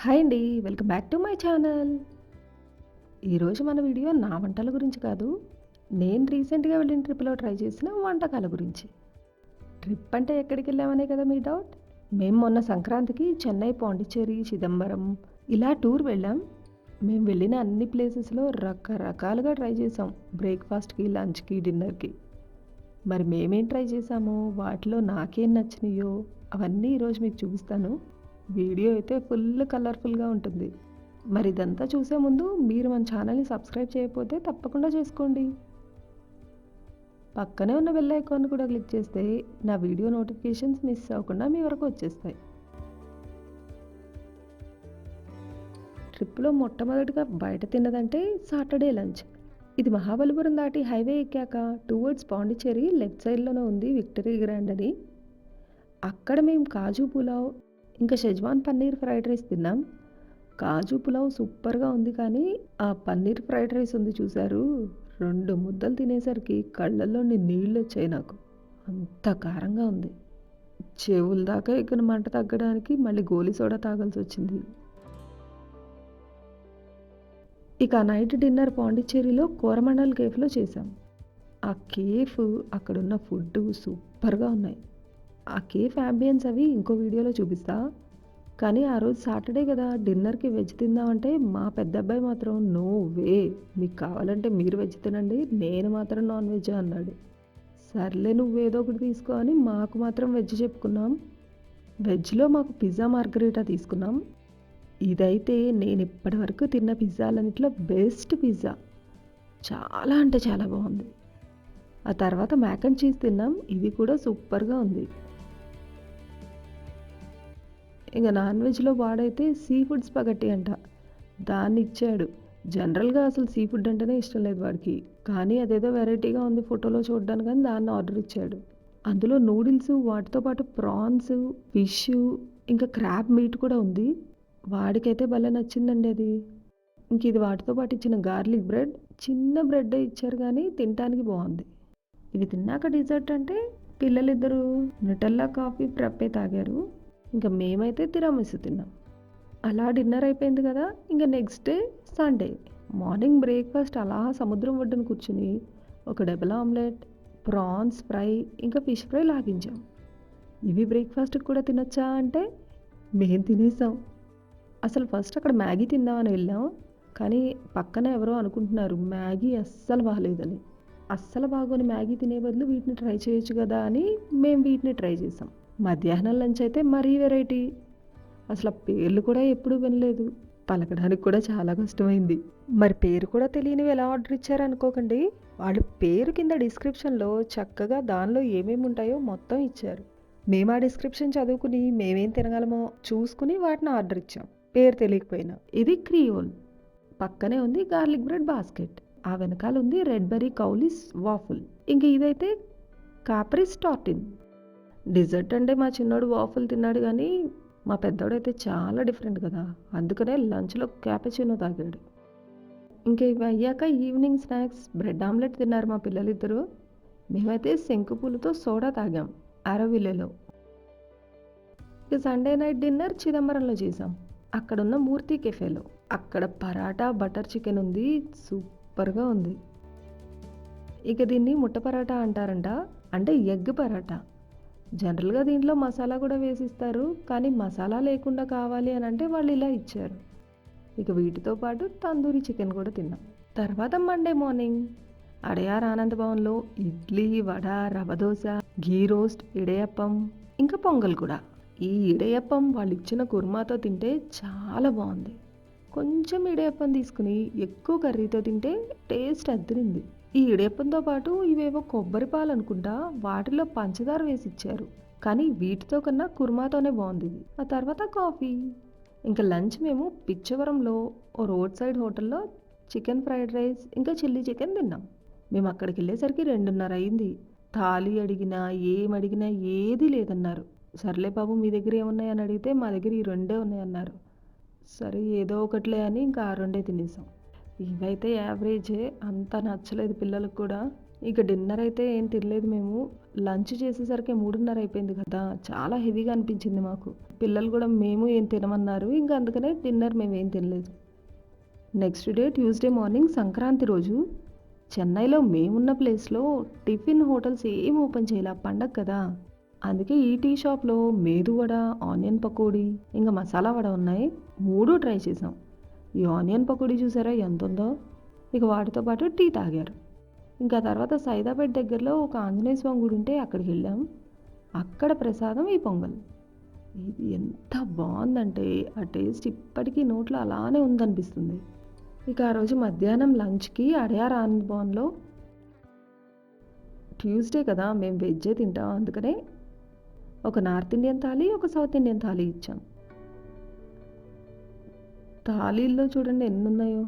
Hi అండి welcome back to my channel. ఈరోజు మన వీడియో నా వంటల గురించి కాదు నేను రీసెంట్గా వెళ్ళిన ట్రిప్లో ట్రై చేసిన వంటకాల గురించి. ట్రిప్ అంటే ఎక్కడికి వెళ్ళామనే కదా మీ డౌట్? మేము మొన్న సంక్రాంతికి చెన్నై పాండిచ్చేరి చిదంబరం ఇలా టూర్ వెళ్ళాం. మేము వెళ్ళిన అన్ని ప్లేసెస్లో రకరకాలుగా ట్రై చేసాం బ్రేక్ఫాస్ట్కి లంచ్కి డిన్నర్కి. మరి మేమేం ట్రై చేసామో వాటిలో నాకేం నచ్చినాయో అవన్నీ ఈరోజు మీకు చూపిస్తాను. వీడియో అయితే ఫుల్ కలర్ఫుల్గా ఉంటుంది. మరి ఇదంతా చూసే ముందు మీరు మన ఛానల్ని సబ్స్క్రైబ్ చేయకపోతే తప్పకుండా చేసుకోండి. పక్కనే ఉన్న బెల్ ఐకాన్ కూడా క్లిక్ చేస్తే నా వీడియో నోటిఫికేషన్స్ మిస్ అవ్వకుండా మీ వరకు వచ్చేస్తాయి. ట్రిప్లో మొట్టమొదటిగా బయట తిన్నదంటే సాటర్డే లంచ్. ఇది మహాబలిపురం దాటి హైవే ఎక్కాక టువర్డ్స్ పాండిచ్చేరి లెఫ్ట్ సైడ్లోనే ఉంది విక్టరీ గ్రాండ్ అని. అక్కడ మేము కాజు పులావ్ ఇంకా షెజ్వాన్ పన్నీర్ ఫ్రైడ్ రైస్ తిన్నాం. కాజు పులావ్ సూపర్గా ఉంది కానీ ఆ పన్నీర్ ఫ్రైడ్ రైస్ ఉంది చూశారు. రెండు ముద్దలు తినేసరికి కళ్ళల్లోని నీళ్ళు వచ్చాయి నాకు. అంత కారంగా ఉంది. చెవుల దాకా ఎక్కిన మంట తగ్గడానికి మళ్ళీ గోలీ సోడా తాగాల్సి వచ్చింది. ఇక నైట్ డిన్నర్ పాండిచ్చేరిలో కోరమండల్ కేఫ్లో చేశాం. ఆ కేఫ్ అక్కడున్న ఫుడ్ సూపర్గా ఉన్నాయి. ఆ కేఫ్ అంబియన్స్ అవి ఇంకో వీడియోలో చూపిస్తా. కానీ ఆ రోజు సాటర్డే కదా డిన్నర్కి వెజ్ తిందామంటే మా పెద్ద అబ్బాయి మాత్రం నో వే మీకు కావాలంటే మీరు వెజ్ తినండి నేను మాత్రం నాన్ వెజ్ అన్నాడు. సర్లే నువ్వు ఏదో ఒకటి తీసుకో అని మాకు మాత్రం వెజ్ చెప్పుకున్నాం. వెజ్లో మాకు పిజ్జా మార్గరీటా తీసుకున్నాం. ఇదైతే నేను ఇప్పటివరకు తిన్న పిజ్జాలన్నింటిలో బెస్ట్ పిజ్జా. చాలా అంటే చాలా బాగుంది. ఆ తర్వాత మ్యాక్ అండ్ చీజ్ తిన్నాం. ఇది కూడా సూపర్గా ఉంది. ఇంకా నాన్ వెజ్లో వాడైతే సీ ఫుడ్ స్పగట్టి అంట. దాన్ని ఇచ్చాడు. జనరల్గా అసలు సీ ఫుడ్ అంటేనే ఇష్టం లేదు వాడికి. కానీ అదేదో వెరైటీగా ఉంది ఫోటోలో చూడడానికి కానీ దాన్ని ఆర్డర్ ఇచ్చాడు. అందులో నూడిల్స్ వాటితో పాటు ప్రాన్స్ ఫిష్ ఇంకా క్రాబ్ మీట్ కూడా ఉంది. వాడికైతే భలే నచ్చిందండి అది. ఇంక ఇది వాటితో పాటు ఇచ్చిన గార్లిక్ బ్రెడ్ చిన్న బ్రెడ్ ఇచ్చారు కానీ తినడానికి బాగుంది. ఇవి తిన్నాక డిజర్ట్ అంటే పిల్లలిద్దరూ నిటల్లా కాఫీ ప్రప్పే తాగారు. ఇంకా మేమైతే తిరామిసు తిన్నాం. అలా డిన్నర్ అయిపోయింది కదా ఇంకా next day Sunday. Morning breakfast అలా సముద్రం ఒడ్డున కూర్చుని ఒక డబుల్ ఆమ్లెట్ ప్రాన్స్ ఫ్రై ఇంకా ఫిష్ ఫ్రై లాగించాం. ఇవి బ్రేక్ఫాస్ట్కి కూడా తినొచ్చా అంటే మేము తినేసాం. అసలు ఫస్ట్ అక్కడ మ్యాగీ తిందామని వెళ్ళాం కానీ పక్కన ఎవరో అనుకుంటున్నారు మ్యాగీ అస్సలు బాగలేదని అస్సలు బాగోని మ్యాగీ తినే బదులు వీటిని ట్రై చేయొచ్చు కదా అని మేము వీటిని ట్రై చేసాం. మధ్యాహ్నం లంచ్ అయితే మరీ వెరైటీ. అసలు పేర్లు కూడా ఎప్పుడూ వినలేదు. పలకడానికి కూడా చాలా కష్టమైంది. మరి పేరు కూడా తెలియనివి ఎలా ఆర్డర్ ఇచ్చారు అనుకోకండి. వాళ్ళు పేరు కింద డిస్క్రిప్షన్లో చక్కగా దానిలో ఏమేమి ఉంటాయో మొత్తం ఇచ్చారు. మేము ఆ డిస్క్రిప్షన్ చదువుకుని మేమేం తినగలమో చూసుకుని వాటిని ఆర్డర్ ఇచ్చాం. పేరు తెలియకపోయినా. ఇది క్రియోల్. పక్కనే ఉంది గార్లిక్ బ్రెడ్ బాస్కెట్. ఆ వెనకాల ఉంది రెడ్ బెర్రీ కౌలిస్ వాఫుల్. ఇంక ఇదైతే కాపరిస్ టార్టిన్. డిజర్ట్ అంటే మా చిన్నోడు వాఫుల్ తిన్నాడు కానీ మా పెద్దోడైతే చాలా డిఫరెంట్ కదా. అందుకనే లంచ్లో క్యాపచినో తాగాడు. ఇంకా ఇవి అయ్యాక ఈవినింగ్ స్నాక్స్ బ్రెడ్ ఆమ్లెట్ తిన్నారు మా పిల్లలిద్దరూ. మేమైతే శంకుపూలతో సోడా తాగాం అరవిలేలో ఇక సండే నైట్ డిన్నర్ చిదంబరంలో చేసాం అక్కడున్న మూర్తి కెఫేలో అక్కడ పరాటా బటర్ చికెన్ ఉంది సూపర్గా ఉంది. ఇక దీన్ని ముట్ట పరాటా అంటారంట. అంటే ఎగ్ పరాటా. జనరల్గా దీంట్లో మసాలా కూడా వేసిస్తారు. కానీ మసాలా లేకుండా కావాలి అని అంటే వాళ్ళు ఇలా ఇచ్చారు. ఇక వీటితో పాటు తందూరి చికెన్ కూడా తిన్నాం. తర్వాత మండే మార్నింగ్ అడయార్ ఆనంద్ భవన్లో ఇడ్లీ వడ రవ దోశ ఘీ రోస్ట్ ఇడయప్పం ఇంకా పొంగల్ కూడా. ఈ ఇడయప్పం వాళ్ళు ఇచ్చిన కుర్మాతో తింటే చాలా బాగుంది. కొంచెం ఇడయప్పం తీసుకుని ఎక్కువ కర్రీతో తింటే టేస్ట్ అద్దరింది. ఈ ఇడయప్పంతో పాటు ఇవేవో కొబ్బరి పాలు అనుకుంటా వాటిలో పంచదార వేసి ఇచ్చారు కానీ వీటితో కన్నా కుర్మాతోనే బాగుంది ఆ తర్వాత కాఫీ. ఇంకా లంచ్ మేము పిచ్చవరంలో ఓ రోడ్ సైడ్ హోటల్లో చికెన్ ఫ్రైడ్ రైస్ ఇంకా చిల్లీ చికెన్ తిన్నాం. మేము అక్కడికి వెళ్ళేసరికి రెండున్నర అయింది. థాలి అడిగినా ఏం అడిగినా ఏది లేదన్నారు. సర్లే బాబు మీ దగ్గర ఏమున్నాయని అడిగితే మా దగ్గర ఈ రెండే ఉన్నాయన్నారు. సరే ఏదో ఒకటిలే అని ఇంకా ఆ రెండే తినేసాం. ఇవైతే యావరేజే అంత నచ్చలేదు పిల్లలకు కూడా. ఇక డిన్నర్ అయితే ఏం తినలేదు మేము. లంచ్ చేసేసరికి మూడున్నర అయిపోయింది కదా. చాలా హెవీగా అనిపించింది మాకు. పిల్లలు కూడా మేము ఏం తినమన్నారు. ఇంకా అందుకనే డిన్నర్ మేము ఏం తినలేదు. Next day Tuesday morning Sankranti రోజు చెన్నైలో మేమున్న ప్లేస్లో టిఫిన్ హోటల్స్ ఏం ఓపెన్ చేయాలి? పండగ కదా. అందుకే ఈ టీ షాప్లో మేదు వడ ఆనియన్ పకోడీ ఇంకా మసాలా వడ ఉన్నాయి. మూడు ట్రై చేసాం. ఈ ఆనియన్ పకోడీ చూసారా ఎంత ఉందో? ఇక వాటితో పాటు టీ తాగారు. ఇంకా తర్వాత సైదాపేట దగ్గరలో ఒక ఆంజనేయ స్వామి గుడి ఉంటే అక్కడికి వెళ్ళాం. అక్కడ ప్రసాదం ఈ పొంగల్. ఇది ఎంత బాగుందంటే ఆ టేస్ట్ ఇప్పటికీ నోట్లో అలానే ఉందనిపిస్తుంది. ఇక ఆ రోజు మధ్యాహ్నం లంచ్కి అడయార్ ఆనంద్ భవన్లో ట్యూస్డే కదా మేము వెజ్జే తింటాం. అందుకనే ఒక నార్త్ ఇండియన్ థాలీ ఒక సౌత్ ఇండియన్ థాలీ ఇచ్చాం. థాలీల్లో చూడండి ఎన్ని ఉన్నాయో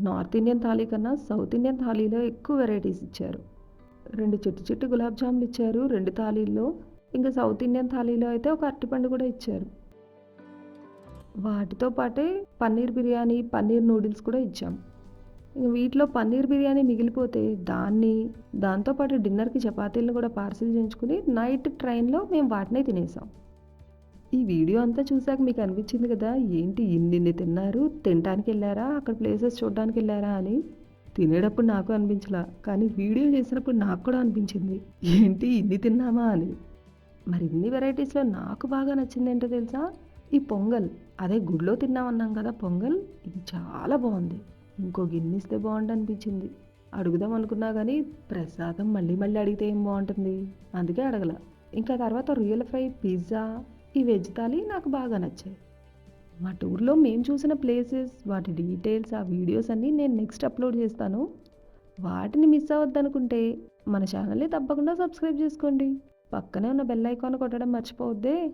నార్త్ ఇండియన్ థాలీ కన్నా సౌత్ ఇండియన్ థాలీలో ఎక్కువ వెరైటీస్ ఇచ్చారు. రెండు చెట్టు చెట్టు గులాబ్ జాములు ఇచ్చారు రెండు థాలీల్లో. ఇంకా సౌత్ ఇండియన్ థాలీలో అయితే ఒక అరటిపండు కూడా ఇచ్చారు. వాటితో పాటే పన్నీర్ బిర్యానీ పన్నీర్ నూడిల్స్ కూడా ఇచ్చాం. ఇంక వీటిలో పన్నీర్ బిర్యానీ మిగిలిపోతే దాన్ని దాంతోపాటు డిన్నర్కి చపాతీలను కూడా పార్సిల్ చేయించుకుని నైట్ ట్రైన్లో మేము వాటినే తినేసాం. ఈ వీడియో అంతా చూసాక మీకు అనిపించింది కదా ఏంటి ఇన్ని తిన్నారు తినడానికి వెళ్ళారా అక్కడ ప్లేసెస్ చూడడానికి వెళ్ళారా అని. తినేటప్పుడు నాకు అనిపించలా కానీ వీడియో చేసినప్పుడు నాకు కూడా అనిపించింది ఏంటి ఇన్ని తిన్నామా అని. మరి ఇన్ని వెరైటీస్లో నాకు బాగా నచ్చింది ఏంటో తెలుసా? ఈ పొంగల్ అదే గుడిలో తిన్నామన్నాం కదా పొంగల్ ఇది చాలా బాగుంది. ఇంకో గిన్నె ఇస్తే బాగుండు అనిపించింది అడుగుదాం అనుకున్నా కానీ ప్రసాదం మళ్ళీ మళ్ళీ అడిగితే ఏం బాగుంటుంది? అందుకే అడగల. ఇంకా తర్వాత రొయ్యల ఫ్రై పిజ్జా ఈ వెజ్ థాలీ నాకు బాగా నచ్చాయి. మా టూర్లో మేము చూసిన ప్లేసెస్ వాటి డీటెయిల్స్ ఆ వీడియోస్ అన్నీ నేను నెక్స్ట్ అప్లోడ్ చేస్తాను. వాటిని మిస్ అవ్వద్దనుకుంటే మన ఛానల్ని తప్పకుండా సబ్స్క్రైబ్ చేసుకోండి. పక్కనే ఉన్న బెల్ ఐకాన్ కొట్టడం మర్చిపోవద్దే.